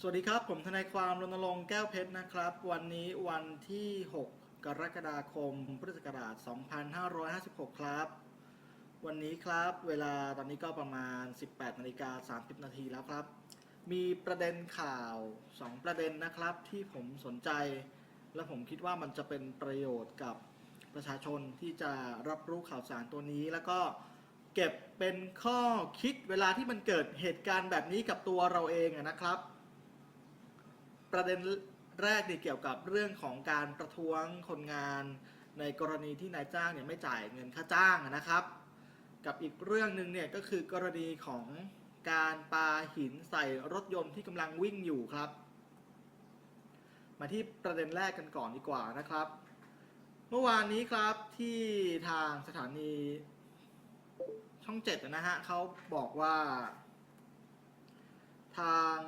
สวัสดีครับ ผมทนายความรณรงค์แก้วเพชรนะครับ วันนี้วันที่ 6 กรกฎาคม พุทธศักราช 2556 ครับ วันนี้ครับเวลาตอนนี้ก็ประมาณ 18นาฬิกา30 นาทีแล้วครับ มีประเด็นข่าว 2 ประเด็นนะครับที่ผมสนใจ และผมคิดว่ามันจะเป็นประโยชน์กับประชาชนที่จะรับรู้ข่าวสารตัวนี้ แล้วก็เก็บเป็นข้อคิดเวลาที่มันเกิดเหตุการณ์แบบนี้กับตัวเราเองนะครับ ประเด็นแรกเนี่ยเกี่ยวกับเรื่องของการประท้วงคนงาน ในกรณีที่นายจ้างเนี่ยไม่จ่ายเงินค่าจ้างนะครับ กับอีกเรื่องหนึ่งเนี่ยก็คือกรณีของการปาหินใส่รถยนต์ที่กำลังวิ่งอยู่ครับ มาที่ประเด็นแรกกันก่อนดีกว่านะครับ เมื่อวานนี้ครับที่ทางสถานีช่องเจ็ดนะฮะเขาบอกว่า ทาง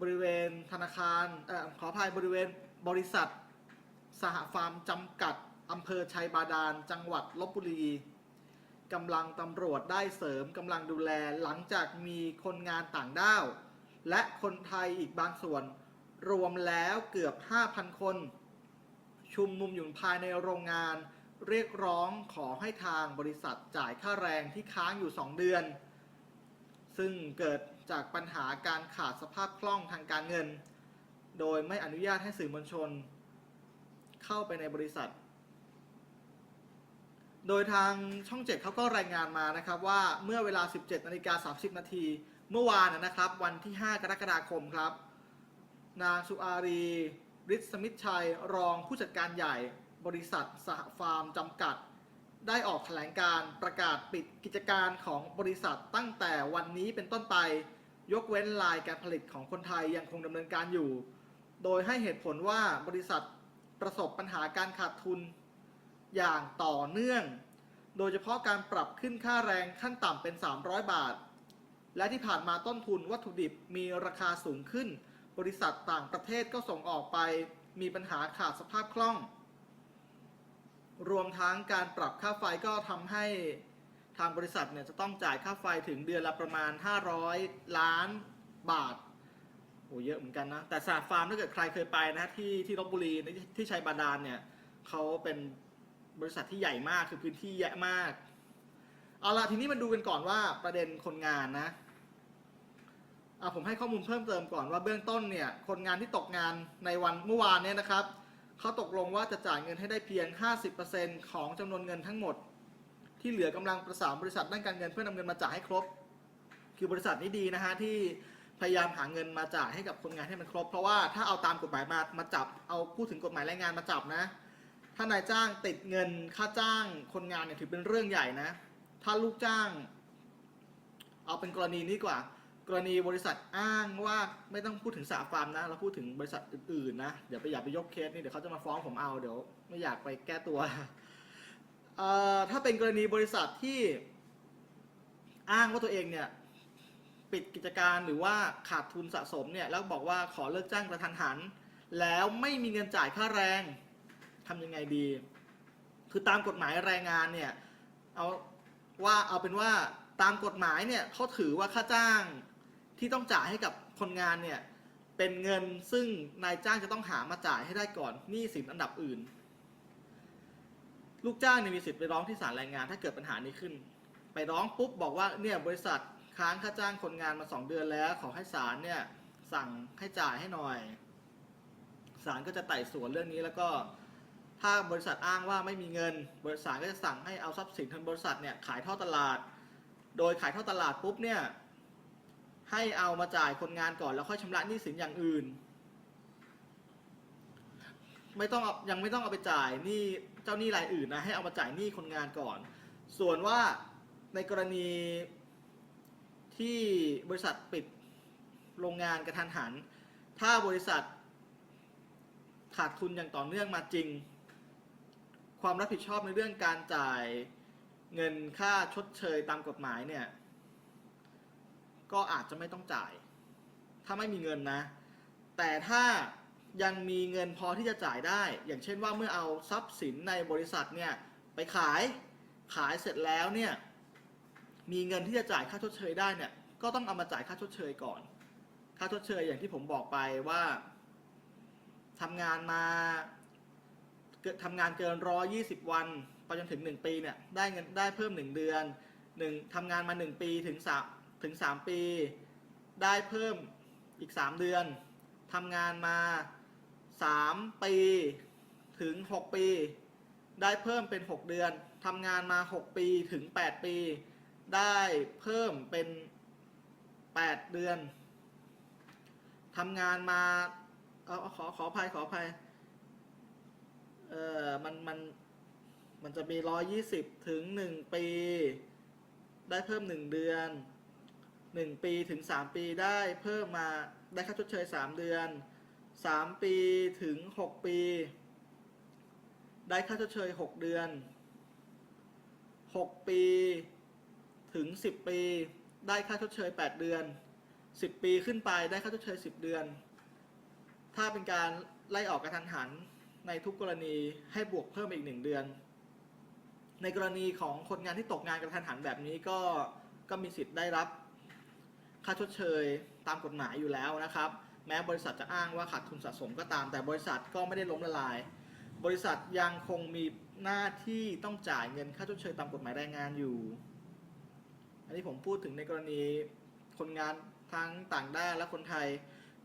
บริเวณธนาคารเออขออภัยบริเวณบริษัท สหฟาร์มจำกัดอำเภอชัยบาดาล จังหวัดลบบุรีกำลังตำรวจได้เสริมกำลังดูแลหลังจากมีคนงานต่างด้าว และคนไทยอีกบางส่วน รวมแล้วเกือบ 5,000 คน ชุมนุมอยู่ภายในโรงงาน เรียกร้องขอให้ทางบริษัทจ่ายค่าแรงที่ค้างอยู่ 2 เดือน ซึ่งเกิด จากปัญหาการขาดสภาพคล่องทางการเงิน โดยไม่อนุญาตให้สื่อมวลชน เข้าไปในบริษัท โดยทางช่อง 7เขาก็รายงานมานะครับว่าเมื่อเวลา 17นาฬิกา30 นาที เมื่อวานนะครับ วันที่ 5 กรกฎาคมครับ นางสุอารีฤทธิ์สมิทชัยรองผู้จัดการใหญ่บริษัทสหฟาร์มจำกัด ได้ออกแถลงการประกาศปิดกิจการของบริษัทตั้งแต่วันนี้เป็นต้นไป ยกเว้นลายการผลิตของคนไทยยังคงดำเนินการอยู่ โดยให้เหตุผลว่าบริษัทประสบปัญหาการขาดทุนอย่างต่อเนื่อง โดยเฉพาะการปรับขึ้นค่าแรงขั้นต่ำเป็น 300 บาท และที่ผ่านมาต้นทุนวัตถุดิบมีราคาสูงขึ้น บริษัทต่างประเทศก็ส่งออกไป มีปัญหาขาดสภาพคล่อง รวมทั้งการปรับค่าไฟก็ทำให้ ทางบริษัทเนี่ยจะต้องจ่ายค่าไฟถึงเดือนละประมาณ 500 ล้านบาทโอ้เยอะเหมือนกันนะ แต่สาฟาร์มถ้าเกิดใครเคยไปนะที่ที่ลบบุรีที่ที่ชัยบาดาลเนี่ยเขาเป็นบริษัทที่ใหญ่มากคือพื้นที่แยะมาก เอาละทีนี้มาดูกันก่อนว่าประเด็นคนงานนะอะผมให้ข้อมูลเพิ่มเติมก่อนว่าเบื้องต้นเนี่ยคนงานที่ตกงานในวันเมื่อวานเนี่ยนะครับเขาตกลงว่าจะจ่ายเงินให้ได้เพียง 50%ของจำนวนเงินทั้งหมด ที่เหลือกำลังประสานบริษัทด้านการเงินเพื่อนำเงินมาจ่ายให้ครบ คือบริษัทนี้ดีนะฮะที่พยายามหาเงินมาจ่ายให้กับคนงานให้มันครบ เพราะว่าถ้าเอาตามกฎหมายมามาจับเอาพูดถึงกฎหมายแรงงานมาจับนะ ถ้านายจ้างติดเงินค่าจ้างคนงานเนี่ยถือเป็นเรื่องใหญ่นะ ถ้าลูกจ้าง เอาเป็นกรณีนี้กว่า กรณีบริษัทอ้างว่าไม่ต้องพูดถึงสาฟาร์มนะเราพูดถึงบริษัทอื่นๆนะเดี๋ยวไปอย่าไปยกเคสนี่เดี๋ยวเขาจะมาฟ้องผมเอาเดี๋ยว ไม่อยากไปแก้ตัว ถ้าเป็นกรณีบริษัทที่อ้างว่าตัวเองเนี่ยปิดกิจการหรือว่าขาดทุนสะสมเนี่ยแล้วบอกว่าขอเลิกจ้างกระทันหัน แล้วไม่มีเงินจ่ายค่าแรงทำยังไงดี คือตามกฎหมายแรงงานเนี่ยเอาว่าเอาเป็นว่าตามกฎหมายเนี่ยเขาถือว่าค่าจ้างที่ต้องจ่ายให้กับคนงานเนี่ยเป็นเงินซึ่งนายจ้างจะต้องหามาจ่ายให้ได้ก่อนหนี้สินอันดับอื่น ลูกจ้างเนี่ยมีสิทธิ์ไปร้องที่ศาลแรงงาน ถ้าเกิดปัญหานี้ขึ้น ไปร้องปุ๊บบอกว่าเนี่ยบริษัทค้างค่าจ้างคนงานมาสองเดือนแล้ว ขอให้ศาลเนี่ยสั่งให้จ่ายให้หน่อยศาลก็จะไต่สวนเรื่องนี้แล้วก็ถ้าบริษัทอ้างว่าไม่มีเงิน บริษัทก็จะสั่งให้เอาทรัพย์สินทางบริษัทเนี่ยขายท่อตลาด โดยขายท่อตลาดปุ๊บเนี่ยให้เอามาจ่ายคนงานก่อนแล้วค่อยชำระหนี้สินอย่างอื่น ไม่ต้องเอายังไม่ต้องเอาไปจ่ายหนี้ จ้าหนี้รายอื่นนะให้เอามาจ่ายหนี้คนงานก่อน ส่วนว่าในกรณีที่บริษัทปิดโรงงานกระทันหัน ถ้าบริษัทขาดทุนอย่างต่อเนื่องมาจริง ความรับผิดชอบในเรื่องการจ่ายเงินค่าชดเชยตามกฎหมายเนี่ย ก็อาจจะไม่ต้องจ่าย ถ้าไม่มีเงินนะ แต่ถ้า ยังมีเงินพอที่จะจ่ายได้ อย่างเช่นว่าเมื่อเอาทรัพย์สินในบริษัทเนี่ยไปขาย ขายเสร็จแล้วเนี่ยมีเงินที่จะจ่ายค่าชดเชยได้เนี่ยก็ต้องเอามาจ่ายค่าชดเชยก่อน ค่าชดเชยอย่างที่ผมบอกไปว่าทำงานมาเกิดทำงานเกินร้อยี่สิบวันไปจนถึงหนึ่งปีเนี่ยได้เงินได้เพิ่มหนึ่งเดือนหนึ่งทำงานมาหนึ่งปีถึงสามถึงสามปี ได้เพิ่มอีกสามเดือนทำงานมา สามปี ถึงหกปี ได้เพิ่มเป็นหกเดือนทำงานมาหกปีถึงแปดปี ได้เพิ่มเป็น 8 เดือนทำงานมาเอาเอขอขออภัยขออภัยเออมันมันมันจะมี120ถึง1ปี ได้เพิ่ม1เดือน1ปีถึง3ปีได้เพิ่มมาได้ค่าชดเชย3เดือน 3 ปีถึง 6 ปี ได้ค่าชดเชย 6 เดือน 6 ปีถึง 10 ปี ได้ค่าชดเชย 8 เดือน 10 ปีขึ้นไปได้ค่าชดเชย 10 เดือน ถ้าเป็นการไล่ออกกระทันหันในทุกกรณีให้บวกเพิ่มอีก 1 เดือน ในกรณีของคนงานที่ตกงานกระทันหันแบบนี้ก็ก็มีสิทธิ์ได้รับค่าชดเชยตามกฎหมายอยู่แล้วนะครับ แม้บริษัทจะอ้างว่าขาดทุนสะสมก็ตาม แต่บริษัทก็ไม่ได้ล้มละลาย บริษัทยังคงมีหน้าที่ต้องจ่ายเงินค่าชดเชยตามกฎหมายแรงงานอยู่ อันนี้ผมพูดถึงในกรณีคนงานทั้งต่างด้าวและคนไทย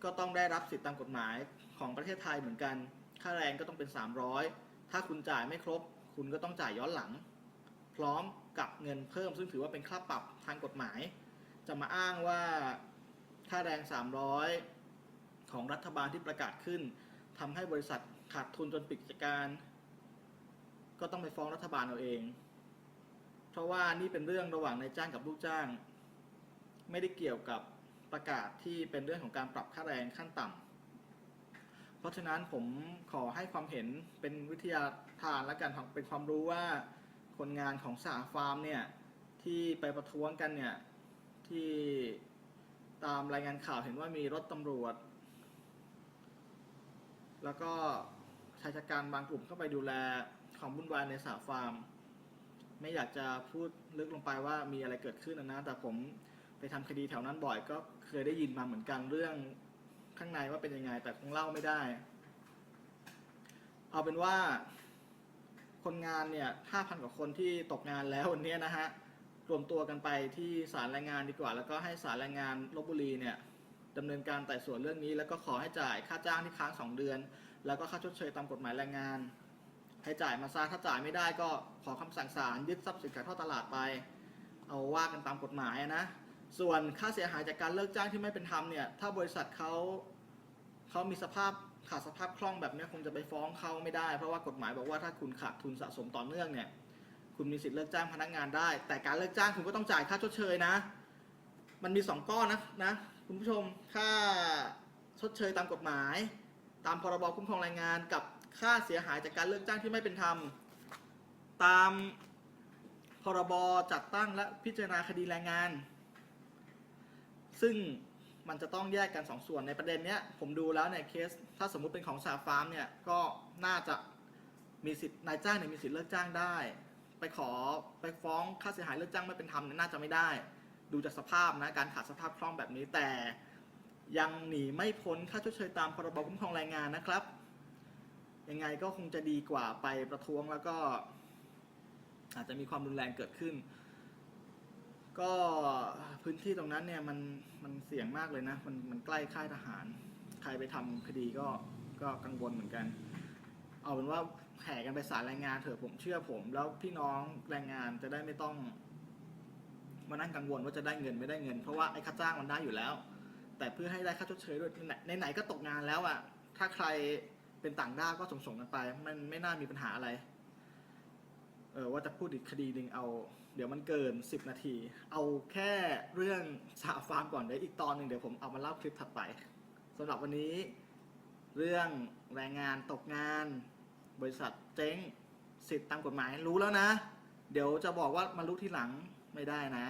ก็ต้องได้รับสิทธิตามกฎหมายของประเทศไทยเหมือนกัน ค่าแรงก็ต้องเป็น 300 ถ้าคุณจ่ายไม่ครบ คุณก็ต้องจ่ายย้อนหลัง พร้อมกับเงินเพิ่ม ซึ่งถือว่าเป็นค่าปรับทางกฎหมาย จะมาอ้างว่าค่าแรง 300 ของรัฐบาลที่ประกาศขึ้นทำให้บริษัทขาดทุนจนปิดกิจการ ก็ต้องไปฟ้องรัฐบาลเอาเอง เพราะว่านี่เป็นเรื่องระหว่างนายจ้างกับลูกจ้าง ไม่ได้เกี่ยวกับประกาศที่เป็นเรื่องของการปรับค่าแรงขั้นต่ำเพราะฉะนั้นผมขอให้ความเห็นเป็นวิทยาทานและกันเป็นความรู้ว่าคนงานของสาฟาร์มเนี่ยที่ไปประท้วงกันเนี่ยที่ตามรายงานข่าวเห็นว่ามีรถตำรวจ แล้วก็ชายชะกันบางกลุ่มเข้าไปดูแลความวุ่นวายในสาฟาร์ม ไม่อยากจะพูดลึกลงไปว่ามีอะไรเกิดขึ้นนะ แต่ผมไปทำคดีแถวนั้นบ่อยก็เคยได้ยินมาเหมือนกันเรื่องข้างในว่าเป็นยังไง แต่คงเล่าไม่ได้ เอาเป็นว่าคนงานเนี่ย5,000กว่าคนที่ตกงานแล้ววันนี้นะฮะ รวมตัวกันไปที่ศาลแรงงานดีกว่า แล้วก็ให้ศาลแรงงานลบบุรีเนี่ย ดำเนินการไต่สวนเรื่องนี้ แล้วก็ขอให้จ่ายค่าจ้างที่ค้าง 2 เดือน แล้วก็ค่าชดเชยตามกฎหมายแรงงาน ให้จ่ายมาซะถ้าจ่ายไม่ได้ก็ขอคำสั่งศาลยึดทรัพย์สินขายทอดตลาดไป เอาว่ากันตามกฎหมายนะ ส่วนค่าเสียหายจากการเลิกจ้างที่ไม่เป็นธรรมเนี่ยถ้าบริษัทเขาเขามีสภาพขาดสภาพคล่องแบบนี้คงจะไปฟ้องเขาไม่ได้ เพราะว่ากฎหมายบอกว่าถ้าคุณขาดทุนสะสมต่อเนื่องเนี่ยคุณมีสิทธิ์เลิกจ้างพนักงานได้ แต่การเลิกจ้างคุณก็ต้องจ่ายค่าชดเชยนะ มันมีสองก้อนนะนะคุณผู้ชมค่าชดเชยตามกฎหมาย ตามพรบคุ้มครองแรงงานกับค่าเสียหายจากการเลิกจ้างที่ไม่เป็นธรรม ตามพรบจัดตั้งและพิจารณาคดีแรงงาน ซึ่งมันจะต้องแยกกันสองส่วนในประเด็นเนี้ยผมดูแล้วในเคส ถ้าสมมุติเป็นของสาฟาร์มเนี่ยก็น่าจะมีสิทธิ์นายจ้างเนี่ยมีสิทธิ์เลิกจ้างได้ ไปขอไปฟ้องค่าเสียหายเลิกจ้างไม่เป็นธรรมเนี่ยน่าจะไม่ได้ ดูจากสภาพนะการขาดสภาพคล่องแบบนี้แต่ยังหนีไม่พ้นค่าชดเชยตามพรบคุ้มครองแรงงานนะครับ ยังไงก็คงจะดีกว่าไปประท้วงแล้วก็ อาจจะมีความรุนแรงเกิดขึ้น ก็พื้นที่ตรงนั้นเนี่ยมันมันเสี่ยงมากเลยนะ มันมันใกล้ค่ายทหาร ใครไปทำคดีก็ก็กังวลเหมือนกัน เอาเป็นว่าแห่กันไปศาลแรงงานเถอะผมเชื่อผม แล้วพี่น้องแรงงานจะได้ไม่ต้อง มานั่งกังวลว่าจะได้เงินไม่ได้เงิน เพราะว่าไอ้ค่าจ้างมันได้อยู่แล้ว แต่เพื่อให้ได้ค่าชดเชยด้วยไหนๆก็ตกงานแล้วอะถ้าใครเป็นต่างด้าวก็ส่งส่งๆกันไป มันไม่น่ามีปัญหาอะไร เออว่าจะพูดอีกคดีหนึ่งเอา เดี๋ยวมันเกิน10นาที เอาแค่เรื่องสาฟาร์มก่อนเดี๋ยวอีกตอนหนึ่งเดี๋ยวผมเอามาเล่าคลิปถัดไปสำหรับวันนี้ เรื่องแรงงานตกงาน บริษัทเจ๊งสิทธิ์ตามกฎหมายรู้แล้วนะ เดี๋ยวจะบอกว่ามารู้ทีหลัง ไม่ได้นะ